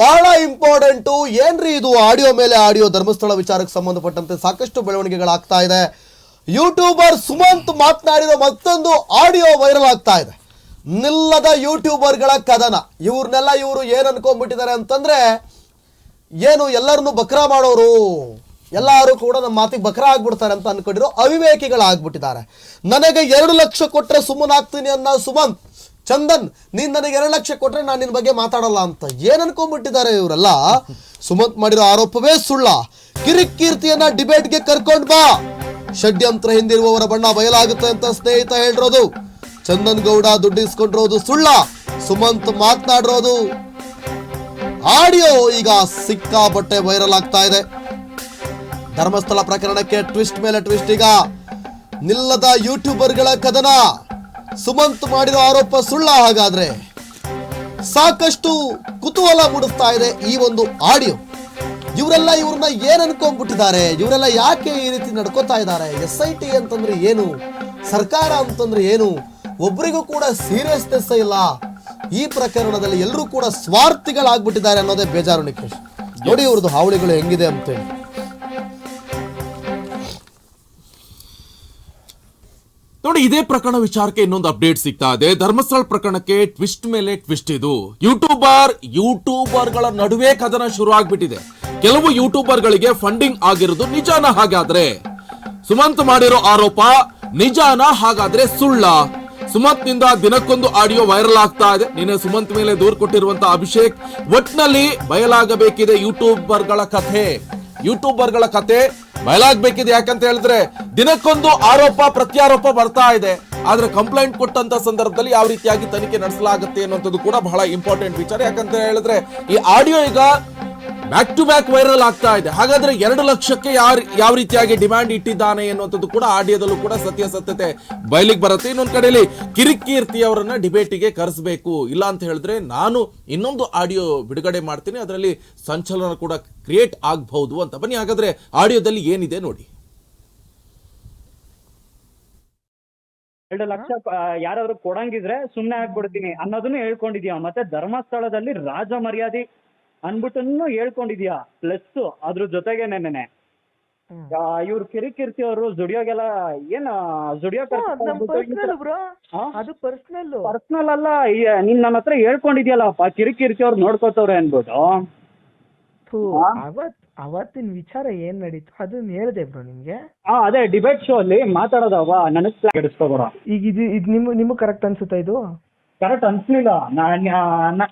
ಬಹಳ ಇಂಪಾರ್ಟೆಂಟು. ಏನ್ರಿ ಇದು? ಆಡಿಯೋ ಮೇಲೆ ಆಡಿಯೋ ಧರ್ಮಸ್ಥಳ ವಿಚಾರಕ್ಕೆ ಸಂಬಂಧಪಟ್ಟಂತೆ ಸಾಕಷ್ಟು ಬೆಳವಣಿಗೆಗಳಾಗ್ತಾ ಇದೆ. ಯೂಟ್ಯೂಬರ್ ಸುಮಂತ್ ಮಾತನಾಡಿದ ಮತ್ತೊಂದು ಆಡಿಯೋ ವೈರಲ್ ಆಗ್ತಾ ಇದೆ. ನಿಲ್ಲದ ಯೂಟ್ಯೂಬರ್ಗಳ ಕದನ. ಇವ್ರನ್ನೆಲ್ಲ ಇವರು ಏನ್ ಅನ್ಕೊಂಡ್ಬಿಟ್ಟಿದ್ದಾರೆ ಅಂತಂದ್ರೆ, ಏನು ಎಲ್ಲರನ್ನು ಬಕ್ರಾ ಮಾಡೋರು? ಎಲ್ಲರೂ ಕೂಡ ನಮ್ಮ ಮಾತಿಗೆ ಬಕ್ರ ಆಗ್ಬಿಡ್ತಾರೆ ಅಂತ ಅನ್ಕೊಂಡಿರೋ ಅವಿವೇಕಿಗಳಾಗ್ಬಿಟ್ಟಿದ್ದಾರೆ. ನನಗೆ ಎರಡು ಲಕ್ಷ ಕೊಟ್ಟರೆ ಸುಮ್ಮನಾಗ್ತೀನಿ ಅನ್ನೋ ಸುಮಂತ್ ಚಂದನ್, ನೀನ್ ನನಗೆ ಎರಡು ಲಕ್ಷ ಕೊಟ್ರೆ ನಾನು ನಿನ್ನ ಬಗ್ಗೆ ಮಾತಾಡಲ್ಲ ಅಂತ ಏನ್ ಅನ್ಕೊಂಡ್ಬಿಟ್ಟಿದ್ದಾರೆ ಇವರೆಲ್ಲ? ಸುಮಂತ್ ಮಾಡಿರೋ ಆರೋಪವೇ ಸುಳ್ಳ. ಕಿರಿಕೀರ್ತಿಯನ್ನ ಡಿಬೇಟ್ಗೆ ಕರ್ಕೊಂಡ್ ಬಾ. ಷಡ್ಯಂತ್ರ ಹಿಂದಿರುವವರ ಬಣ್ಣ ಬಯಲಾಗುತ್ತೆ ಅಂತ ಸ್ನೇಹಿತ ಹೇಳಿರೋದು. ಚಂದನ್ ಗೌಡ ದುಡ್ಡಿಸ್ಕೊಂಡಿರೋದು ಸುಳ್ಳ. ಸುಮಂತ್ ಮಾತನಾಡಿರೋದು. ಆಡಿಯೋ ಈಗ ಸಿಕ್ಕಾಪಟ್ಟೆ ವೈರಲ್ ಆಗ್ತಾ ಇದೆ. ಧರ್ಮಸ್ಥಳ ಪ್ರಕರಣಕ್ಕೆ ಟ್ವಿಸ್ಟ್ ಮೇಲೆ ಟ್ವಿಸ್ಟ್ ಈಗ. ನಿಲ್ಲದ ಯೂಟ್ಯೂಬರ್ಗಳ ಕದನ. ಸುಮಂತ್ ಮಾಡಿರೋ ಆರೋಪ ಸುಳ್ಳ ಹಾಗಾದ್ರೆ ಸಾಕಷ್ಟು ಕುತೂಹಲ ಮೂಡಿಸ್ತಾ ಇದೆ ಈ ಒಂದು ಆಡಿಯೋ. ಇವರೆಲ್ಲ ಇವ್ರನ್ನ ಏನ್ ಅನ್ಕೊಂಡ್ಬಿಟ್ಟಿದ್ದಾರೆ? ಇವರೆಲ್ಲ ಯಾಕೆ ಈ ರೀತಿ ನಡ್ಕೋತಾ ಇದ್ದಾರೆ? ಎಸ್ ಐ ಟಿ ಅಂತಂದ್ರೆ ಏನು? ಸರ್ಕಾರ ಅಂತಂದ್ರೆ ಏನು? ಒಬ್ರಿಗೂ ಕೂಡ ಸೀರಿಯಸ್ನೆಸ್ ಇಲ್ಲ. ಈ ಪ್ರಕರಣದಲ್ಲಿ ಎಲ್ಲರೂ ಕೂಡ ಸ್ವಾರ್ಥಿಗಳಾಗ್ಬಿಟ್ಟಿದ್ದಾರೆ ಅನ್ನೋದೇ ಬೇಜಾರು ನಿಖೇಶ್ ನೋಡಿ ಇವ್ರದ್ದು ಹಾವಳಿಗಳು ಹೆಂಗಿದೆ ಅಂತೇಳಿ. ನೋಡಿ ಇದೇ ಪ್ರಕರಣ ವಿಚಾರಕ್ಕೆ ಇನ್ನೊಂದು ಅಪ್ಡೇಟ್ ಸಿಗ್ತಾ ಇದೆ. ಧರ್ಮಸ್ಥಳ ಪ್ರಕರಣಕ್ಕೆ ಟ್ವಿಸ್ಟ್ ಮೇಲೆ ಟ್ವಿಸ್ಟ್ ಇದು. ಯೂಟ್ಯೂಬರ್ ಯೂಟ್ಯೂಬರ್ಗಳ ನಡುವೆ ಕದನ ಶುರು ಆಗ್ಬಿಟ್ಟಿದೆ ಕೆಲವು ಯೂಟ್ಯೂಬರ್ ಗಳಿಗೆ ಫಂಡಿಂಗ್ ಆಗಿರೋದು ನಿಜಾನ ಹಾಗಾದ್ರೆ. ಸುಮಂತ್ ಮಾಡಿರೋ ಆರೋಪ ನಿಜಾನ ಹಾಗಾದ್ರೆ ಸುಳ್ಳ. ಸುಮಂತ್ನಿಂದ ದಿನಕ್ಕೊಂದು ಆಡಿಯೋ ವೈರಲ್ ಆಗ್ತಾ ಇದೆ. ನಿನ್ನೆ ಸುಮಂತ್ ಮೇಲೆ ದೂರು ಕೊಟ್ಟಿರುವಂತ ಅಭಿಷೇಕ್. ಒಟ್ನಲ್ಲಿ ಬಯಲಾಗಬೇಕಿದೆ ಯೂಟ್ಯೂಬರ್ಗಳ ಕಥೆ. ಯೂಟ್ಯೂಬರ್ಗಳ ಕತೆ ಬಯಲಾಗ್ಬೇಕಿದೆ ಯಾಕಂತ ಹೇಳಿದ್ರೆ ದಿನಕ್ಕೊಂದು ಆರೋಪ, ಪ್ರತ್ಯಾರೋಪ ಬರ್ತಾ ಇದೆ. ಆದ್ರೆ ಕಂಪ್ಲೇಂಟ್ ಕೊಟ್ಟಂತ ಸಂದರ್ಭದಲ್ಲಿ ಯಾವ ರೀತಿಯಾಗಿ ತನಿಖೆ ನಡೆಸಲಾಗುತ್ತೆ ಅನ್ನೋದು ಕೂಡ ಬಹಳ ಇಂಪಾರ್ಟೆಂಟ್ ವಿಚಾರ. ಯಾಕಂತ ಹೇಳಿದ್ರೆ ಈ ಆಡಿಯೋ ಈಗ ಬ್ಯಾಕ್ ಟು ಬ್ಯಾಕ್ ವೈರಲ್ ಆಗ್ತಾ ಇದೆ. ಹಾಗಾದ್ರೆ ಎರಡು ಲಕ್ಷಕ್ಕೆ ಯಾರು ಯಾವ ರೀತಿಯಾಗಿ ಡಿಮ್ಯಾಂಡ್ ಇಟ್ಟಿದ್ದಾನೆ ಅನ್ನುವಂಥದ್ದು ಕೂಡ ಆಡಿಯೋದಲ್ಲೂ ಕೂಡ ಸತ್ಯ ಸತ್ಯತೆ ಬಯಲಿಗೆ ಬರುತ್ತೆ. ಇನ್ನೊಂದ್ ಕಡೆಯಲ್ಲಿ ಕಿರಿಕೀರ್ತಿ ಅವರನ್ನ ಡಿಬೇಟಿಗೆ ಕರೆಸಬೇಕು. ಇಲ್ಲ ಅಂತ ಹೇಳಿದ್ರೆ ನಾನು ಇನ್ನೊಂದು ಆಡಿಯೋ ಬಿಡುಗಡೆ ಮಾಡ್ತೀನಿ. ಅದರಲ್ಲಿ ಸಂಚಲನ ಕೂಡ ಕ್ರಿಯೇಟ್ ಆಗಬಹುದು ಅಂತ. ಬನ್ನಿ, ಹಾಗಾದ್ರೆ ಆಡಿಯೋದಲ್ಲಿ ಏನಿದೆ ನೋಡಿ. ಎರಡು ಲಕ್ಷ ಯಾರಾದ್ರೂ ಕೊಡಂಗಿದ್ರೆ ಸುಮ್ನೆ ಹಾಕ್ಬಿಡ್ತೀನಿ ಅನ್ನೋದನ್ನು ಹೇಳ್ಕೊಂಡಿದ್ಯಾ ಮತ್ತೆ ಧರ್ಮಸ್ಥಳದಲ್ಲಿ ರಾಜ ಮರ್ಯಾದೆ ಅನ್ಬಿಟ್ಟನ್ನು ಹೇಳ್ಕೊಂಡಿದ್ಯಾ? ಪ್ಲಸ್ ಅದ್ರ ಜೊತೆಗೆ ನೆನೆ ಇವ್ರು ಕಿರಿಕಿರ್ತಿ ಅವರು ಜುಡಿಯೋಗೆಲ್ಲ ಏನ್ ಜುಡಿಯೋ ಅದು ಪರ್ಸನಲ್ ಪರ್ಸನಲ್ ಅಲ್ಲ ನಿನ್ ನೀನ್ ನನ್ನ ಹತ್ರ ಹೇಳ್ಕೊಂಡಿದ್ಯಲ್ಲಪ್ಪ ಕಿರಿಕಿರ್ತಿ ಅವ್ರು ನೋಡ್ಕೋತವ್ರೆ ಅನ್ಬಿಟ್ಟು? ಅವತ್ ಅವತ್ತಿನ ವಿಚಾರ ಏನ್ ನಡೀತು? ಅದನ್ನ ಹೇಳ್ದೆ ಬ್ರೋ ನಿಮ್ಗೆ. ಹಾ ಅದೇ ಡಿಬೇಟ್ ಶೋ ಅಲ್ಲಿ ಮಾತಾಡೋದವ ನನಗ್ ಈಗ ಇದು ಇದು ನಿಮ್ ನಿಮಗ್ ಕರೆಕ್ಟ್ ಅನ್ಸುತ್ತಾ ಇದು? ಕರೆಕ್ಟ್ ಅನ್ಸ್ಲಿಲ್ಲ.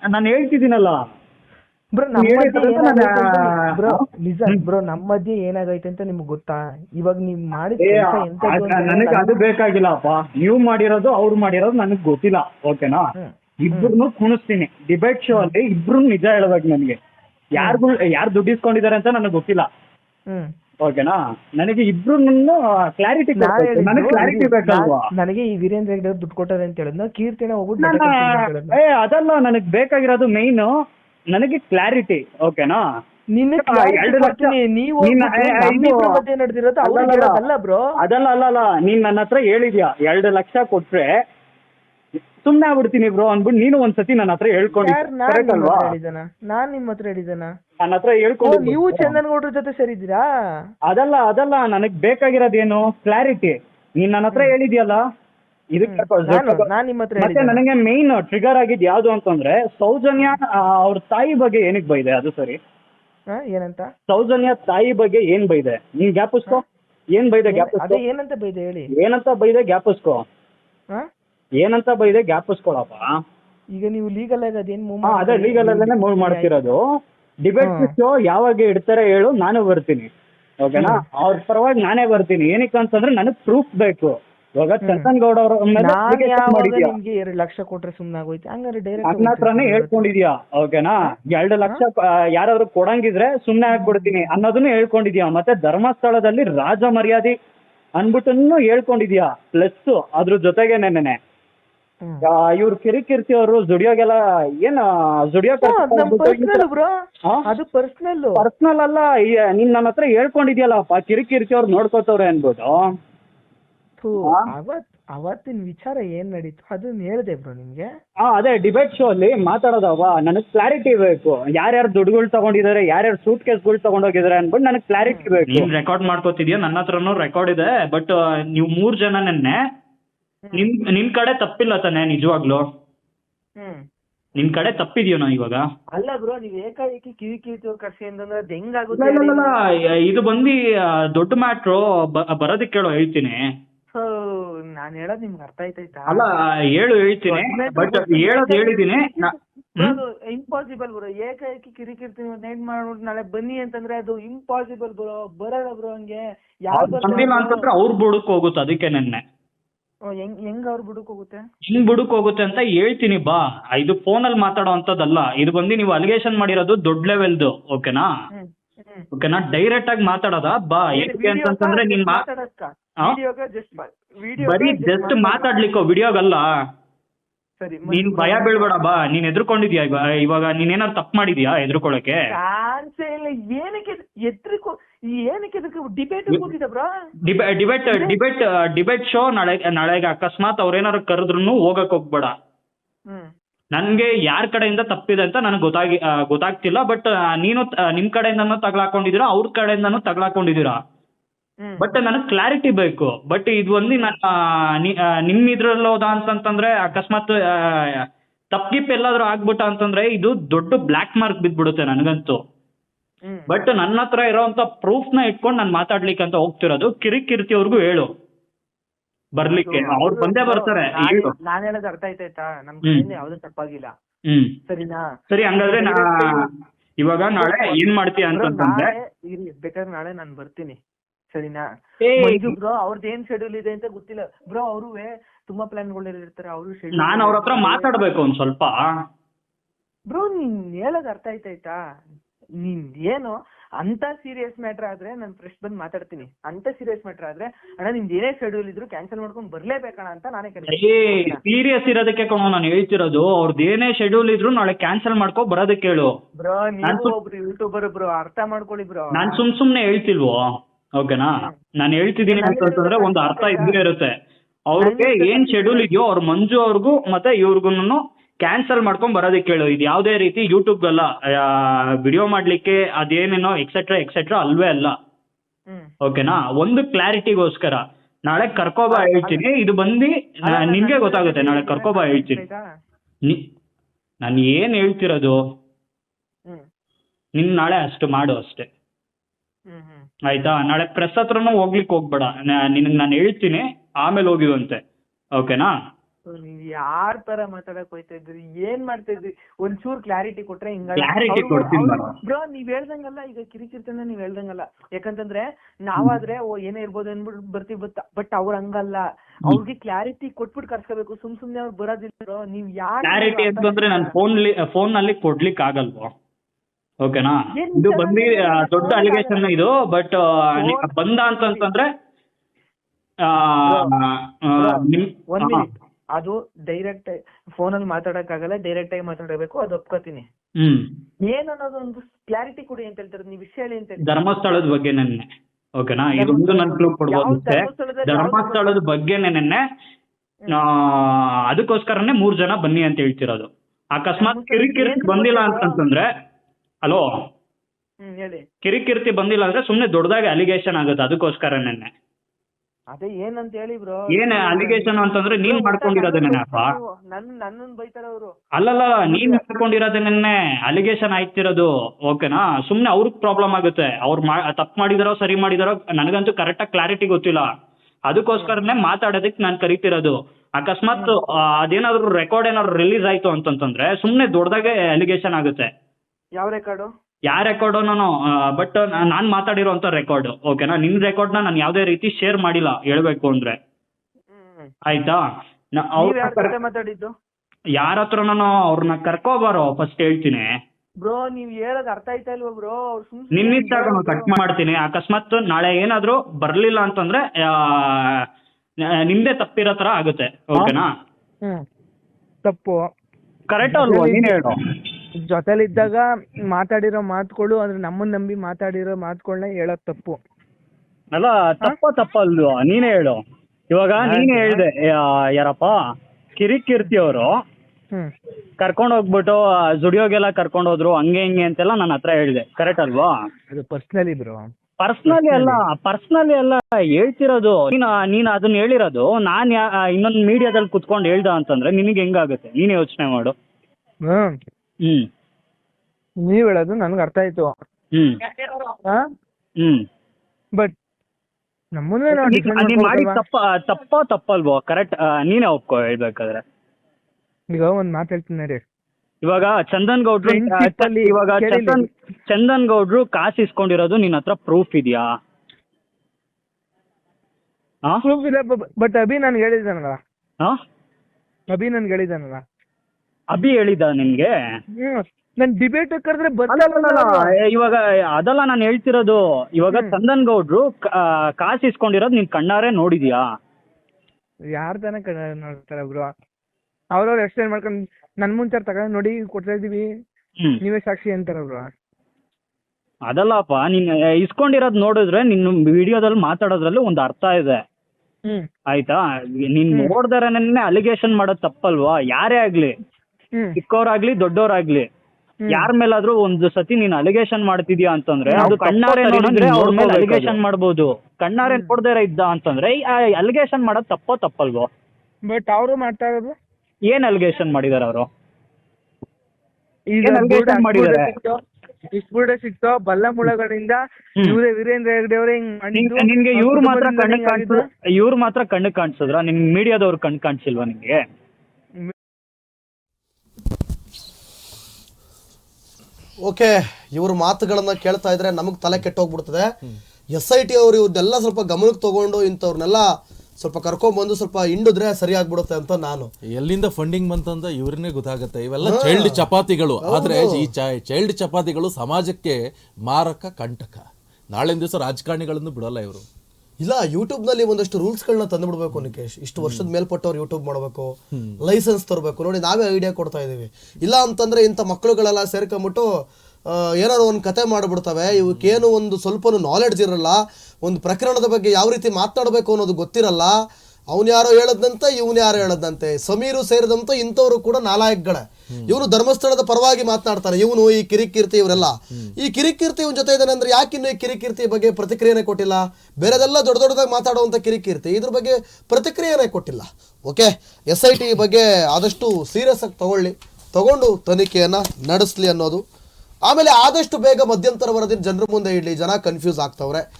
ನಾನು ಹೇಳ್ತಿದ್ದೀನಲ್ಲ. ಬ್ರೋ ಬ್ರೋ ನಿಜ ಬ್ರೋ ನಮ್ಮ ಮಧ್ಯೆ ಏನಾಗೈತೆ ಅಂತ ನಿಮ್ಗೆ ಗೊತ್ತಾ? ಇವಾಗ ನೀವ್ ಮಾಡಿದ ನನಗೆ ಅದು. ಬೇಕಾಗಿಲ್ಲಪ್ಪ. ನೀವು ಮಾಡಿರೋದು ಅವ್ರು ಮಾಡಿರೋದು ನನಗೆ ಗೊತ್ತಿಲ್ಲ ಓಕೆನಾ. ಇಬ್ರು ಕುಣಿಸ್ತೀನಿ. ಡಿಬೇಟ್ ಶೋ ಅಲ್ಲಿ ಇಬ್ರು ನಿಜ ಹೇಳ್ಬೇಕು ನನಗೆ. ಯಾರು ಯಾರು ದುಡ್ಡು ಇಸ್ಕೊಂಡಿದ್ದಾರೆ ಅಂತ ನನಗೆ ಗೊತ್ತಿಲ್ಲ. ಓಕೆನಾ? ನನಗೆ ಇಬ್ರು ಕ್ಲಾರಿಟಿ ನಾನ್ ನನಗೆ ಕ್ಲಾರಿಟಿ ಬೇಕಲ್ವಾ? ನಾನ್- ನನಗೆ ಈ ವೀರೇಂದ್ರ ಹೆಗ್ಡೆ ದುಡ್ಡು ಕೊಟ್ಟಾರೆ ಅಂತ ಹೇಳಿದ್ನ ಕೀರ್ತಿನ ಹೋಗ್ಬಿಟ್ಟು. ಏ ಅದಲ್ಲ ನನಗೆ ಬೇಕಾಗಿರೋದು ಮೈನ್ ನನಗೆ ಕ್ಲಾರಿಟಿ ಓಕೆನಾ ನಿನ್ನ ಆ, ಎರಡು ಲಕ್ಷ- ಕೊಡ್ತೀನಿ. ನೀವು ನಿನ್ನ- ಏ, ಏ, ಇದು- ಮಧ್ಯೆ ನಡೆದಿರೋದು ಅವ್ರಿಗೆ ಅಲ್ಲಲ್ಲ. ಹೇಳೋದಲ್ಲ ಬ್ರೋ. ಅದಲ್ಲ ಅಲ್ಲ ಅಲ್ಲ. ನೀನ್ ನನ್ನ ಹತ್ರ ಹೇಳಿದ್ಯಾ? ಎರಡು ಲಕ್ಷ ಕೊಟ್ರೆ ಸುಮ್ನೆ ಆಗ್ಬಿಡ್ತೀನಿ ಬ್ರೋ ಅನ್ಬಿಟ್ಟು ನೀನು ಒಂದ್ಸತಿ ನನ್ನ ಹತ್ರ ಹೇಳ್ಕೊಂಡಿದ್ದೆ. ಯಾರ್ ನಾನ್ ಕರೆಕ್ಟ್ ನಿಮ್ಮ ಅಲ್ವಾ? ಹತ್ರ ಹೇಳಿದನ ನಾನ್ ನಿಮ್ಮ ಹತ್ರ ಹೇಳಿದನ ನನ್ನ ಹತ್ರ ಹೇಳ್ಕೊಂಡು ನೀವು ಚಂದನ್ ಗೌಡ್ರ ಜೊತೆ ಸೇರಿದ್ದೀರಾ? ಅದಲ್ಲ ಅದಲ್ಲ. ನನಗ್ ಬೇಕಾಗಿರೋದೇನು? ಕ್ಲಾರಿಟಿ ನೀನ್ ನನ್ನ ಹತ್ರ ಹೇಳಿದ್ಯಲ್ಲ? ಮತ್ತೆ ನನಗೆ ಮೇನ್ ಟ್ರಿಗರ್ ಆಗಿದ್ ಯಾವ್ದು ಅಂತಂದ್ರೆ ಸೌಜನ್ಯ ಅವ್ರ ತಾಯಿ ಬಗ್ಗೆ ಏನಕ್ಕೆ ಬೈದೆ? ಅದು ಸರಿ. ಏನಂತ? ಸೌಜನ್ಯ ತಾಯಿ ಬಗ್ಗೆ ಏನ್ ಬೈದೆ? ನೀನ್ ಗ್ಯಾಪಿಸ್ಕೋ ಏನ್ ಬೈದೆ ಗ್ಯಾಪಿಸ್ಕೋ ಏನಂತ ಬೈದೆ ಹೇಳಿ. ಏನಂತ ಬೈದೆ ಗ್ಯಾಪಿಸ್ಕೋ ಏನಂತ ಬೈದೆ ಗ್ಯಾಪಿಸ್ಕೊಳಪ್ಪ ಈಗ ನೀವು ಲೀಗಲ್ ಆಗಿ ಅದೇನ್ ಮೂವ್ ಅದೇ ಲೀಗಲ್ ಅಲ್ಲೇ ಮೂವ್ ಮಾಡ್ತಿರೋದು. ಡಿಬೇಟ್. ಶೋ ಯಾವಾಗ ಇಡ್ತಾರೆ ಹೇಳು ನಾನು ಬರ್ತೀನಿ. ಓಕೆನಾ ಅವ್ರ ಪರವಾಗಿ ನಾನೇ ಬರ್ತೀನಿ. ಏನಕ್ಕೆ ಅಂತಂದ್ರೆ ನನಗ್ ಪ್ರೂಫ್ ಬೇಕು. ಇವಾಗ ಚಂದನ್ ಗೌಡ ಅವರ ನಾನ್ ಯಾವಾಗ ನಿಮ್ಗೆ ಎರಡ್ ಲಕ್ಷ ಕೊಟ್ರೆ ಸುಮ್ನೆ ಆಗೋಯ್ತು. ಹಂಗಾರೆ ನನ್ನ ಹತ್ರನೇ ಡೈರೆಕ್ಟ್ ಹೇಳ್ಕೊಂಡಿದ್ಯಾ? ಓಕೆನಾ? ಎರಡು ಲಕ್ಷ ಯಾರಾದ್ರು ಯಾರಾದ್ರೂ ಕೊಡಂಗಿದ್ರೆ ಸುಮ್ನೆ ಹಾಕ್ಬಿಡ್ತೀನಿ ಅನ್ನೋದನ್ನು ಹೇಳ್ಕೊಂಡಿದ್ಯಾ? ಮತ್ತೆ ಧರ್ಮಸ್ಥಳದಲ್ಲಿ ರಾಜ ಮರ್ಯಾದೆ ಅನ್ಬಿಟ್ಟನ್ನು ಹೇಳ್ಕೊಂಡಿದ್ಯಾ? ಪ್ಲಸ್ ಅದ್ರ ಜೊತೆಗೆ ನೆನ್ನೆ ಇವ್ರು ಕಿರಿಕಿರ್ತಿ ಅವರು ಜುಡಿಯೋಗೆಲ್ಲ ಏನ್ ಜುಡಿಯೋ ನಮ್ ಪರ್ಸನಲ್ ಬ್ರೋ. ಅದು ಪರ್ಸನಲ್ ಪರ್ಸನಲ್ ಅಲ್ಲ ನಿನ್ ನೀನ್ ನನ್ನ ಹತ್ರ ಹೇಳ್ಕೊಂಡಿದ್ಯಲ್ಲಪ್ಪ ಕಿರಿಕಿರ್ತಿ ಅವ್ರು ನೋಡ್ಕೋತವ್ರೆ ಅನ್ಬಿಟ್ಟು. ಹಾ? ಅವತ್ ಅವತ್ತಿನ ವಿಚಾರ ಏನ್ ನಡೀತು? ಅದನ್ನ ಹೇಳ್ದೆ ಬ್ರೋ ನಿಮ್ಗೆ. ಹಾ ಅದೇ ಡಿಬೇಟ್ ಶೋ ಅಲ್ಲಿ ಮಾತಾಡೋದವ ನನಗ್ ಕ್ಲಾರಿಟಿ ಬೇಕು. ಯಾರ್ಯಾರು ದುಡ್ಡುಗಳು ತಗೊಂಡಿದ್ದಾರೆ ಯಾರ್ಯಾರು ಸೂಟ್ ಕೇಸ್ಗಳು ತಗೊಂಡೋಗಿದ್ದಾರೆ ಅನ್ಬಿಟ್ಟು ನನಗ್ ಕ್ಲಾರಿಟಿ ಬೇಕು. ನೀನ್ ರೆಕಾರ್ಡ್ ಮಾಡ್ಕೋತಿದ್ಯಾ? ನನ್ನ ಹತ್ರನೂ ರೆಕಾರ್ಡ್ ಇದೆ. ಬಟ್ ನೀವು ಮೂರ್ ಜನ ನೆನ್ನೆ ನಿಮ್ ನಿನ್ ಕಡೆ ತಪ್ಪಿಲ್ಲ ತಾನೆ ನಿಜವಾಗ್ಲು? ಹ್ಮ್. ನಿನ್ ಕಡೆ ತಪ್ಪಿದ್ಯೋನೋ ಇವಾಗ? ಅಲ್ಲ ಬ್ರೋ ನೀವ್ ಏಕಾಏಕಿ ಕಿವಿ ಕಿವಿ ಕರ್ಸಿ ಅಂತಂದ್ರೆ ಅದ್ ಹೆಂಗಾಗುತ್ತೆ ಇಲ್ಲ, ಇಲ್ಲ, ಇಲ್ಲ. ಇದು ಬಂದು ದೊಡ್ಡ ಮ್ಯಾಟ್ರು ಬರೋದಕ್ಕೆ ಕೇಳೋ ಹೇಳ್ತೀನಿ. ನಾನ್ ಹೇಳೋದು ನಿಮ್ಗೆ ಅರ್ಥ ಆಯ್ತಾಯ್ತಾ? ಅಲ್ಲ ಹೇಳು ಹೇಳ್ತೀನಿ. ಬಟ್ ಹೇಳೋದು ಹೇಳಿದೀನಿ ಅದು ಇಂಪಾಸಿಬಲ್ ಬ್ರೋ ಏಕಾಏಕಿ ಕಿರಿಕಿರ್ತೀನಿ ನೈಟ್ ಮಾಡ್ಬಿಟ್ಟು ನಾಳೆ ಬನ್ನಿ ಅಂತಂದ್ರೆ ಅದು ಇಂಪಾಸಿಬಲ್ ಬ್ರೋ ಬರಲ್ಲ ಬ್ರೋ ಹಂಗೆ. ಅವ್ರ್ ಬಂದಿಲ್ಲ ಅಂತಂದ್ರೆ ಅವ್ರ ಬುಡಕ್ ಹೋಗುತ್ತೆ ಅದಕ್ಕೆ ನೆನ್ನೆ. ಹೆಂಗ್ ಹೆಂಗ್ ಅವ್ರ ಬಿಡಕ್ ಹೋಗುತ್ತೆ? ಹೆಂಗ್ ಬುಡಕ್ ಹೋಗುತ್ತೆ ಅಂತ ಹೇಳ್ತೀನಿ ಬಾ. ಇದು ಫೋನಲ್ಲಿ ಮಾತಾಡೋ ಅಂತದಲ್ಲ ಇದು ಬಂದು ನೀವು ಅಲಿಗೇಷನ್ ಮಾಡಿರೋದು ದೊಡ್ಡ ಲೆವೆಲ್ದು ಓಕೆನಾ? ಓಕೆನಾ? ಡೈರೆಕ್ಟ್ ಆಗಿ ಮಾತಾಡೋದಾ? ಬಾ ಯಾಕೆ ಅಂತಂದ್ರೆ ನೀನ್ ಜಸ್ಟ್ ವಿಡಿಯೋ ಬರೀ ಜಸ್ಟ್ ಮಾತಾಡ್ಲಿಕ್ಕೋ ವಿಡಿಯೋಗಲ್ಲ. ಸರಿ ನೀನ್ ಭಯ ಬೀಳ್ಬೇಡ ಬಾ. ನೀನ್ ಎದ್ರುಕೊಂಡಿದ್ಯಾ ಇವಾಗ? ಇವಾಗ ಏನಾದ್ರು ತಪ್ಪು ಮಾಡಿದ್ಯಾ ಎದ್ರುಕೊಳಕ್ಕೆ ಚಾನ್ಸೇ ಇಲ್ಲ. ಏನಕ್ಕೆ ಎದ್ರಿಕೋ ಏನಕ್ಕೆ ಇದಕ್ಕೆ ಡಿಬೇಟ್ ಕೂತಿದ್ದ bro. Debate debate debate show ನಾಳೆ ನಾಳೆಗೆ ಅಕಸ್ಮಾತ್ ಅವ್ರೇನಾರು ಕರೆದ್ರು ಹೋಗಕ್ ಹೋಗ್ಬೇಡ. ಹ್ಮ್. ನನ್ಗೆ ಯಾರ ಕಡೆಯಿಂದ ತಪ್ಪಿದೆ ಅಂತ ನನಗೆ ಗೊತ್ತಾಗಿ ಗೊತ್ತಾಗ್ತಿಲ್ಲ ಬಟ್ ನೀನು ನಿಮ್ ಕಡೆಯಿಂದನೂ ತಗಲಾಕೊಂಡಿದೀರಾ ಅವ್ರ ಕಡೆಯಿಂದನೂ ತಗಲಾಕೊಂಡಿದೀರಾ ಬಟ್ ನನಗೆ ಕ್ಲಾರಿಟಿ ಬೇಕು. ಬಟ್ ಇದು ಒಂದು ನನ್ನ ಆ, ನಿ- ಆ, ನಿಮ್ ಇದ್ರಲ್ಲಿ ಹೋದ ಅಂತಂತಂದ್ರೆ ಅಕಸ್ಮಾತ್ ತಪ್ಪಿಪ್ ಎಲ್ಲಾದ್ರೂ ಆಗ್ಬಿಟ್ಟ ಅಂತಂದ್ರೆ ಇದು ದೊಡ್ಡ ಬ್ಲಾಕ್ ಮಾರ್ಕ್ ಬಿದ್ಬಿಡುತ್ತೆ ನನಗಂತೂ. ಬಟ್ ನನ್ನ ಹತ್ರ ಪ್ರೂಫ್ನ ಇಟ್ಕೊಂಡು ನಾನು ಮಾತಾಡ್ಲಿಕ್ಕೆ ಅಂತ ಹೋಗ್ತಿರೋದು. ಕಿರಿಕಿರ್ತಿ ಅವ್ರಿಗೂ ಹೇಳು. ಬರ್ಲಿಕ್ಕೆ. ಅವ್ರು ಬಂದೇ ಬರ್ತಾರೆ. ನಾನು ಹೇಳೋದು ಅರ್ಥ ಆಯ್ತಾಯ್ತಾ ನಮ್ ಹ್ಮ್. ಕಡೆಯಿಂದ ಯಾವ್ದು ತಪ್ಪಾಗಿಲ್ಲ. ಸರಿನಾ? ಸರಿ ಹಂಗಾದ್ರೆ ಇವಾಗ ನಾಳೆ ಏನ್ ಮಾಡ್ತೀಯ ಅಂತಂದ್ರೆ ಬೇಕಾದ್ರೆ ನಾಳೆ ನಾನು ಬರ್ತೀನಿ. ಸರಿನಾ? ಬ್ರೋ ಅವ್ರದ್ದು ಏನ್ ಶೆಡ್ಯೂಲ್ ಇದೆ ಅಂತ ಗೊತ್ತಿಲ್ಲ. ಬ್ರೋ ಅವರು ತುಂಬಾ ಪ್ಲಾನ್ ಇರ್ತಾರೆ ಅವರು ನಾನ್ ಅವ್ರ ಹತ್ರ ಮಾತಾಡ್ಬೇಕು ಒಂದ್ ಸ್ವಲ್ಪ. ಬ್ರೋ ನೀನ್ ಹೇಳೋದ್ ಅರ್ಥ ಆಯ್ತಾಯ್ತಾ? ನೀನ್ ಏನು ಅಂತ ಸೀರಿಯಸ್ ಮ್ಯಾಟರ್ ಆದ್ರೆ ನಾನು ಫ್ರೆಶ್ ಬಂದ್ ಮಾತಾಡ್ತೀನಿ. ಅಂತ ಸೀರಿಯಸ್ ಮ್ಯಾಟರ್ ಆದ್ರೆ ಅಣ್ಣ ನಿಮ್ದು ಏನೇ ಶೆಡ್ಯೂಲ್ ಇದ್ರು ಕ್ಯಾನ್ಸಲ್ ಮಾಡ್ಕೊಂಡ್ ಬರ್ಲೇಬೇಕಣ್ಣ ಅಂತ ನಾನೇ ಸೀರಿಯಸ್ ಇರೋದಕ್ಕೆ ಕಣೋ ನಾನು ಹೇಳ್ತಿರೋದು ಅವ್ರದ್ದು ಏನೇ ಶೆಡ್ಯೂಲ್ ಇದ್ರು ನಾಳೆ ಕ್ಯಾನ್ಸಲ್ ಮಾಡ್ಕೊ ಬರೋದಕ್ಕೆ ಹೇಳು. ಬ್ರೋ ನಾನ್ ನೀವು ಒಬ್ರು ಯೂಟ್ಯೂಬರ್ ಬ್ರೋ ಅರ್ಥ ಮಾಡ್ಕೊಳ್ಳಿ ಬ್ರೋ. ನಾನ್ ಸುಮ್ ಸುಮ್ನೆ ಹೇಳ್ತಿಲ್ವೋ? ಓಕೆನಾ? ನಾನು ಹೇಳ್ತಿದ್ದೀನಿ ಅಂತಂದ್ರೆ ಒಂದು ಅರ್ಥ ಇದ್ದೇ ಇರುತ್ತೆ. ಅವ್ರಿಗೆ ಏನ್ ಶೆಡ್ಯೂಲ್ ಇದೆಯೋ ಅವ್ರ ಮಂಜು ಅವ್ರಿಗೂ ಮತ್ತೆ ಇವ್ರಿಗೂ ಕ್ಯಾನ್ಸಲ್ ಮಾಡ್ಕೊಂಡ್ ಬರೋದಕ್ಕೆ ಹೇಳು ಇದು ಯಾವುದೇ ರೀತಿ ಯೂಟ್ಯೂಬ್ ಅಲ್ಲ ವಿಡಿಯೋ ಮಾಡ್ಲಿಕ್ಕೆ ಅದೇನೇನೋ ಎಕ್ಸೆಟ್ರಾ ಎಕ್ಸೆಟ್ರಾ ಅಲ್ವೇ ಅಲ್ಲ. ಓಕೆನಾ? ಒಂದು ಕ್ಲಾರಿಟಿಗೋಸ್ಕರ. ನಾಳೆ ಕರ್ಕೋಬ ಹೇಳ್ತೀನಿ. ಇದು ಬಂದು ನಿಮ್ಗೆ ಗೊತ್ತಾಗುತ್ತೆ. ನಾಳೆ ಕರ್ಕೋಬ ಹೇಳ್ತೀನಿ? ನಾನು ಏನ್ ಹೇಳ್ತಿರೋದು? ನಿನ್ ನಾಳೆ ಅಷ್ಟು ಮಾಡು ಅಷ್ಟೇ. ಆಯ್ತಾ? ನಾಳೆ ಪ್ರೆಸ್ ಹತ್ರನೂ ಹೋಗ್ಲಿಕ್ಕೆ ಹೋಗ್ಬೇಡ. ನಿನಗೆ ನಾನು ಹೇಳ್ತೀನಿ ಆಮೇಲೆ ಹೋಗಿವಂತೆ ಓಕೆನಾ? ಯಾರ್ ತರ ಮಾತಾಡಕ್ ಹೋಯ್ತಾ ಇದ್ರಿ ಏನ್ ಮಾಡ್ತಾ ಇದ್ರಿ ಒಂಚೂರ್ ಕ್ಲಾರಿಟಿ ಕೊಟ್ರೆ ಹಿಂಗ Clarity ಕೊಡ್ತೀನಿ ನಾನು. ಬ್ರೋ ನೀವ್ ಹೇಳ್ದಂಗಲ್ಲ ಈಗ ಕಿರಿಕಿರ್ತನ ನೀವ್ ಹೇಳ್ದಂಗಲ್ಲ. ಯಾಕಂತಂದ್ರೆ ನಾವಾದ್ರೆ ಓ ಏನೇ ಇರ್ಬೋದು ಅನ್ಬಿಟ್ಟು ಬರ್ತೀವಿ ಬಟ್ ಬಟ್ ಅವ್ರ ಹಂಗಲ್ಲ. ಅವ್ರಿಗೆ ಕ್ಲಾರಿಟಿ ಕೊಟ್ಬಿಟ್ಟು ಕರ್ಸ್ಕೋಬೇಕು. ಸುಮ್ ಸುಮ್ನೆ ಅವ್ರು ಬರೋದಿಲ್ಲ ಬ್ರೋ. ನೀವ್ ಯಾರ್ ಕ್ಲಾರಿಟಿ ಅಂತಂದ್ರೆ ನಾನು ಫೋನ್ ಫೋನ್ನಲ್ಲಿ ಕೊಡ್ಲಿಕ್ಕೆ ಆಗಲ್ವೋ ಓಕೆನಾ? ಇದು ಬಂದಿ ದೊಡ್ಡ ಅಲಿಗೇಷನ್ ಇದು ಬಟ್ ಬಂದ ಅಂತಂತಂದ್ರೆ ಒಂದ್ ಮಿನಿಟ್ ಅದು ಡೈರೆಕ್ಟ್ ಫೋನ್ ಅಲ್ಲಿ ಮಾತಾಡಕ್ ಆಗಲ್ಲ ಡೈರೆಕ್ಟ್ ಆಗಿ ಮಾತಾಡಬೇಕು ಅದು ಒಪ್ಕೋತೀನಿ. ಹ್ಮ್. ಏನ್ ಅನ್ನೋದು ಒಂದು ಕ್ಲಾರಿಟಿ ಕೊಡಿ ಅಂತ ಹೇಳ್ತಾರೆ ನೀವು ವಿಷಯ ಹೇಳಿ ಅಂತ ಧರ್ಮಸ್ಥಳದ ಬಗ್ಗೆ ನೆನ್ನೆ ಓಕೆನಾ? ಇದೊಂದು ನನ್ ಕ್ಲೂ ಕೊಡ್ಬೋದು ಧರ್ಮಸ್ಥಳದ ಬಗ್ಗೆ ನೆನ್ನೆ ಅದಕ್ಕೋಸ್ಕರನೇ ಮೂರ್ ಜನ ಬನ್ನಿ ಅಂತ ಹೇಳ್ತಿರೋದು. ಅಕಸ್ಮಾತ್ ಕಿರಿಕಿರಿ ಬಂದಿಲ್ಲ ಗೊತ್ತಾ? ಅಂತಂದ್ರೆ ಹಲೋ? ಹ್ಮ್ ಹೇಳಿ. ಕಿರಿಕಿರ್ತಿ ಬಂದಿಲ್ಲ ಅಂದ್ರೆ ಸುಮ್ನೆ ದೊಡ್ಡದಾಗಿ ಅಲಿಗೇಷನ್ ಆಗುತ್ತೆ ಅದಕ್ಕೋಸ್ಕರ ನೆನ್ನೆ. ಅದೇ ಏನಂತ ಹೇಳಿ ಬ್ರೋ? ಏನ್ ಅಲಿಗೇಷನ್ ಅಂತಂದ್ರೆ ನೀನ್ ಮಾಡ್ಕೊಂಡಿರೋದೇನಪ್ಪ ನನ್ ನನ್ನನ್ ಬೈತಾರ ಅವರು ಅಲ್ಲಲ್ಲ ನೀನ್ ಮಾಡ್ಕೊಂಡಿರೋದೇನೆ ಅಲಿಗೇಷನ್ ಆಯ್ತಿರೋದು ಓಕೆನಾ? ಸುಮ್ನೆ ಅವ್ರಿಗೆ ಪ್ರಾಬ್ಲಮ್ ಆಗುತ್ತೆ. ಅವ್ರ ಮಾ ತಪ್ಪು ಮಾಡಿದಾರೋ ಸರಿ ಮಾಡಿದಾರೋ ನನಗಂತೂ ಕರೆಕ್ಟಾಗಿ ಕ್ಲಾರಿಟಿ ಗೊತ್ತಿಲ್ಲ. ಅದಕ್ಕೋಸ್ಕರನೇ ಮಾತಾಡೋದಕ್ಕೆ ನಾನು ಕರಿತಿರೋದು. ಅಕಸ್ಮಾತ್ ಆ, ಅದೇನಾದ್ರು ರೆಕಾರ್ಡ್ ಏನಾದ್ರು ರಿಲೀಸ್ ಆಯ್ತು ಅಂತಂತಂದ್ರೆ ಸುಮ್ನೆ ದೊಡ್ಡದಾಗೆ ಅಲಿಗೇಷನ್ ಆಗುತ್ತೆ. ಯಾವ ರೆಕಾರ್ಡು ಯಾವ ರೆಕಾರ್ಡ್ ನಾನು ಬಟ್ ನಾನ್ ಮಾತಾಡಿರೋಂಥ ರೆಕಾರ್ಡ್ ಓಕೆನಾ ನಿನ್ ರೆಕಾರ್ಡ್ ನಾನು ಯಾವುದೇ ರೀತಿ ಶೇರ್ ಮಾಡಿಲ್ಲ ಹೇಳ್ಬೇಕು ಅಂದ್ರೆ. ಹ್ಮ್. ಆಯ್ತಾ? ಮಾತಾಡಿದ್ದು ಯಾರ ಹತ್ರ ನಾನು ಅವ್ರನ್ನ ಕರ್ಕೋಬಾರೋ ಫಸ್ಟ್ ಹೇಳ್ತೀನಿ. ಬ್ರೋ ನೀವ್ ಹೇಳೋದ್ ಅರ್ಥ ಆಯ್ತಾ ಇಲ್ವಾ ಬ್ರೋ? ನಿಮ್ಮ ಕಟ್ ಮಾಡ್ತೀನಿ. ಅಕಸ್ಮಾತ್ ನಾಳೆ ಏನಾದ್ರು ಬರ್ಲಿಲ್ಲ ಅಂತಂದ್ರೆ ನಿಮ್ದೇ ತಪ್ಪಿರೋ ತರ ಆಗುತ್ತೆ ಓಕೆನಾ ಹ್ಮ್. ತಪ್ಪು. ಕರೆಕ್ಟ್ ಅಲ್ವಾ? ನೀನ್ ಹೇಳು. ಜೊತೆಲಿದ್ದಾಗ ಮಾತಾಡಿರೋ ಮಾತುಗಳು ಅಂದ್ರೆ ನಮ್ಮನ್ನ ನಂಬಿ ಮಾತಾಡಿರೋ ಮಾತುಗಳನ್ನ ಹೇಳೋದ್ ತಪ್ಪು. ಅಲ್ಲ ತಪ್ಪ ತಪ್ಪಲ್ದು ನೀನೇ ಹೇಳು. ಇವಾಗ ನೀನೆ ಹೇಳ್ದೆ. ಹೇಳ್ದೆ ಯಾ- ಯಾರಪ್ಪ ಕಿರಿಕೀರ್ತಿ ಅವರು. ಹ್ಮ್. ಕರ್ಕೊಂಡು ಹೋಗ್ಬಿಟ್ಟು ಜುಡಿಯೋಗೆಲ್ಲ ಕರ್ಕೊಂಡು ಹೋದ್ರು ಹಂಗೆ ಹಿಂಗೆ ಅಂತೆಲ್ಲ ನನ್ನ ಹತ್ರ ಹೇಳಿದೆ. ಕರೆಕ್ಟ್ ಅಲ್ವಾ? ಅದು ಪರ್ಸನಲಿ ಬ್ರೋ ಪರ್ಸ್ನಲಿ ಅಲ್ಲ ಪರ್ಸ್ನಲಿ ಅಲ್ಲ ಹೇಳ್ತಿರೋದು. ನೀನು ನೀನು ಅದನ್ನ ಹೇಳಿರೋದು. ನಾನ್ ಯಾ ಇನ್ನೊಂದು ಮೀಡಿಯಾದಲ್ಲಿ ಕುತ್ಕೊಂಡು ಹೇಳ್ದ ಅಂತಂದ್ರೆ ನಿನಗೆ ಹೆಂಗಾಗುತ್ತೆ? ನೀನೇ ಯೋಚನೆ ಮಾಡು. ಹ್ಮ್. ಹ್ಮ್. ನೀವ್ ಹೇಳೋದು ನನ್ಗೆ ಅರ್ಥ ಆಯ್ತು. ಹ್ಮ್. ಹಾ ಹ್ಮ್. ಬಟ್ ನಮ್ಮನ್ನೇ ನಾವು ನೀ- defend ಮಾಡಿ? ತಪ್ಪ ತಪ್ಪ ತಪ್ಪಲ್ವೋ? ಕರೆಕ್ಟ್ ನೀನೇ ಒಪ್ಕೋ ಹೇಳ್ಬೇಕಾದ್ರೆ. ಈಗ ಒಂದ್ ಮಾತು ಹೇಳ್ತೀನಿ ರೀ. ಇವಾಗ ಚಂದನ್ ಗೌಡ್ರು Friendship ಅಲ್ಲಿ ಇವಾಗ ಕೇಳಿಲ್ಲ. ಚಂದನ್ ಚಂದನ್ ಗೌಡ್ರು ಕಾಸು ಇಸ್ಕೊಂಡಿರೋದು ನಿನ್ನ ಹತ್ರ ಪ್ರೂಫ್ ಇದೆಯಾ? ಪ್ರೂಫ್ ಇಲ್ಲ ಬಟ್ ಅಭಿ ನನ್ಗೆ ಹೇಳಿದ್ದಾನಲ್ಲ. ಹಾ ಅಭಿ ನನ್ಗೆ ಹೇಳಿದ್ದಾನಲ್ಲ. ಅಭಿ ಹೇಳಿದ ನಿಮ್ಗೆ? ನನ್ ಡಿಬೇಟ್ ಕರೆದ್ರೆ ಇವಾಗ ಅದಲ್ಲ ನಾನು ಹೇಳ್ತಿರೋದು ಇವಾಗ. ಚಂದನ್ ಗೌಡ್ರು ಕಾಸ್ ಇಸ್ಕೊಂಡಿರೋದು ನೀನ್ ಕಣ್ಣಾರೆ ನೋಡಿದ್ಯಾ? ಯಾರ ತಾನೇ ಕಣ ನೋಡ್ತಾರೆ ಬ್ರೋ? ಅವ್ರವ್ರು ಮಾಡ್ಕೊಂಡು ನನ್ ಮುಂಚೆ ತಗೊಂಡ್ ನೋಡಿ ಕೊಡ್ತಾ ಇದೀವಿ ಹ್ಮ್. ನೀವೇ ಸಾಕ್ಷಿ ಅಂತಾರ ಬ್ರೋ. ಅದಲ್ಲಪ್ಪ ನೀನ್ ಇಸ್ಕೊಂಡಿರೋದ್ ನೋಡಿದ್ರೆ ನಿನ್ ವಿಡಿಯೋದಲ್ಲಿ ಮಾತಾಡೋದ್ರಲ್ಲಿ ಒಂದು ಅರ್ಥ ಇದೆ. ಆಯ್ತಾ? ನೀನ್ ನೋಡ್ದಾರ ಅಲಿಗೇಷನ್ ಮಾಡೋದ್ ತಪ್ಪಲ್ವಾ? ಯಾರೇ ಆಗ್ಲಿ. ಚಿಕ್ಕವ್ರಾಗ್ಲಿ ದೊಡ್ಡವರಾಗ್ಲಿ. ಯಾರ ಮೇಲಾದ್ರೂ ಒಂದು ಸತಿ ನೀನ್ ಅಲಿಗೇಷನ್ ಮಾಡ್ತಿದ್ಯಾ ಅಂತಂದ್ರೆ ಅದು ಕಣ್ಣಾರೆ ನೋಡಿದ್ರೆ ಅವ್ರ ಮೇಲೆ ಅಲಿಗೇಷನ್. ಮಾಡ್ಬೋದು ಕಣ್ಣಾರೆ. ನೋಡ್ದೇ ಇದ್ದ ಅಂತಂದ್ರೆ ಅಲಿಗೇಷನ್ ಮಾಡೋದ್ ತಪ್ಪೋ ತಪ್ಪಲ್ವೋ ಬಟ್ ಅವರು ಮಾಡ್ತಾ ಇರೋದು ಏನ್ ಅಲಿಗೇಷನ್ ಮಾಡಿದಾರೆ ಅವರು? ಇಸ್ಬುಡೆ ಸಿಕ್ತೋ ಬಲ್ಲ ಮುಳಗಳಿಂದ. ಇವರೇ ವೀರೇಂದ್ರ ಹೆಗ್ಡೆ ಅವರೇ ಹಿಂಗ್ ಮಾಡಿದ್ದು ನಿನ್ಗೆ ಇವ್ರು ಮಾತ್ರ ಕಣ್ಣು ಕಾಣಿಸ್. ಇವ್ರು ಮಾತ್ರ ಕಣ್ಣು ಕಾಣಿಸಿದ್ರ ನಿಮ್ ಮೀಡಿಯಾದವ್ರು ಕಣ್ಣು ಕಾಣಿಸಿಲ್ವಾ ನಿನ್ಗೆ ಓಕೆ ಇವ್ರ ಮಾತುಗಳನ್ನ ಕೇಳ್ತಾ ಇದ್ರೆ ನಮಗೆ ತಲೆ ಕೆಟ್ಟೋಗ್ಬಿಡ್ತದೆ. ಎಸ್ ಐ ಟಿ ಅವರು ಇವ್ರದ್ದೆಲ್ಲ ಸ್ವಲ್ಪ ಗಮನಕ್ಕೆ ತಗೊಂಡು ಇಂಥವ್ರನ್ನೆಲ್ಲ ಸ್ವಲ್ಪ ಕರ್ಕೊಂಡ್ಬಂದು ಸ್ವಲ್ಪ ಹಿಂಡಿದ್ರೆ ಸರಿಯಾಗ್ಬಿಡುತ್ತೆ ಅಂತ ನಾನು. ಎಲ್ಲಿಂದ ಫಂಡಿಂಗ್ ಬಂತಂದ ಇವ್ರನ್ನೇ ಗೊತ್ತಾಗುತ್ತೆ. ಇವೆಲ್ಲ ಚೈಲ್ಡ್ ಚಪಾತಿಗಳು. ಆದ್ರೆ ಈ ಚೈಲ್ಡ್ ಚಪಾತಿಗಳು ಸಮಾಜಕ್ಕೆ ಮಾರಕ ಕಂಟಕ. ನಾಳೆ ದಿವಸ ರಾಜಕಾರಣಿಗಳನ್ನು ಬಿಡಲ್ಲ ಇವರು. ಇಲ್ಲ ಯೂಟ್ಯೂಬ್ನಲ್ಲಿ ಒಂದಷ್ಟು ರೂಲ್ಸ್ ಗಳನ್ನ ತಂದು ಬಿಡಬೇಕು ನಿಕೇಶ್. ಇಷ್ಟು ವರ್ಷದ ಮೇಲ್ಪಟ್ಟವ್ರು ಯೂಟ್ಯೂಬ್ ಮಾಡಬೇಕು ಲೈಸೆನ್ಸ್ ತರಬೇಕು. ನೋಡಿ, ನಾವೇ ಐಡಿಯಾ ಕೊಡ್ತಾ ಇದೀವಿ ಇಲ್ಲ ಅಂತಂದ್ರೆ ಇಂಥ ಮಕ್ಕಳುಗಳೆಲ್ಲ ಸೇರ್ಕೊಂಬಿಟ್ಟು ಏನಾದ್ರು ಒಂದು ಕತೆ ಮಾಡಿಬಿಡ್ತವೆ. ಇವಕ್ಕೇನು ಒಂದು ಸ್ವಲ್ಪ ನಾಲೆಡ್ಜ್ ಇರಲ್ಲ. ಒಂದು ಪ್ರಕರಣದ ಬಗ್ಗೆ ಯಾವ ರೀತಿ ಮಾತನಾಡಬೇಕು ಅನ್ನೋದು ಗೊತ್ತಿರಲ್ಲ. ಅವನು ಯಾರೋ ಹೇಳದಂತೆ ಇವನು ಯಾರೋ ಹೇಳದಂತೆ ಸಮೀರು ಸೇರಿದಂತೆ ಇಂಥವ್ರು ಕೂಡ ನಾಲಾಯಕ್ಗಳೇ. ಇವನು ಧರ್ಮಸ್ಥಳದ ಪರವಾಗಿ ಮಾತನಾಡ್ತಾನೆ ಇವನು ಈ ಕಿರಿಕೀರ್ತಿ ಇವರೆಲ್ಲ. ಈ ಕಿರಿಕೀರ್ತಿ ಇವನ್ ಜೊತೆ ಇದ್ದಾನೆ ಅಂದ್ರೆ ಯಾಕೆ ಇನ್ನು ಈ ಕಿರಿಕೀರ್ತಿ ಬಗ್ಗೆ ಪ್ರತಿಕ್ರಿಯೆನೇ ಕೊಟ್ಟಿಲ್ಲ? ಬೇರೆದೆಲ್ಲ ದೊಡ್ಡ ದೊಡ್ಡದಾಗಿ ಮಾತಾಡುವಂಥ ಕಿರಿಕೀರ್ತಿ ಇದ್ರ ಬಗ್ಗೆ ಪ್ರತಿಕ್ರಿಯೆನೇ ಕೊಟ್ಟಿಲ್ಲ. ಓಕೆ? ಎಸ್ ಐ ಟಿ ಬಗ್ಗೆ ಆದಷ್ಟು ಸೀರಿಯಸ್ ಆಗಿ ತಗೊಳ್ಳಿ. ತಗೊಂಡು ತನಿಖೆಯನ್ನ ನಡೆಸಲಿ ಅನ್ನೋದು. ಆಮೇಲೆ ಆದಷ್ಟು ಬೇಗ ಮಧ್ಯಂತರ ವರದಿ ಜನರ ಮುಂದೆ ಇಡ್ಲಿ. ಜನ ಕನ್ಫ್ಯೂಸ್ ಆಗ್ತವ್ರೆ.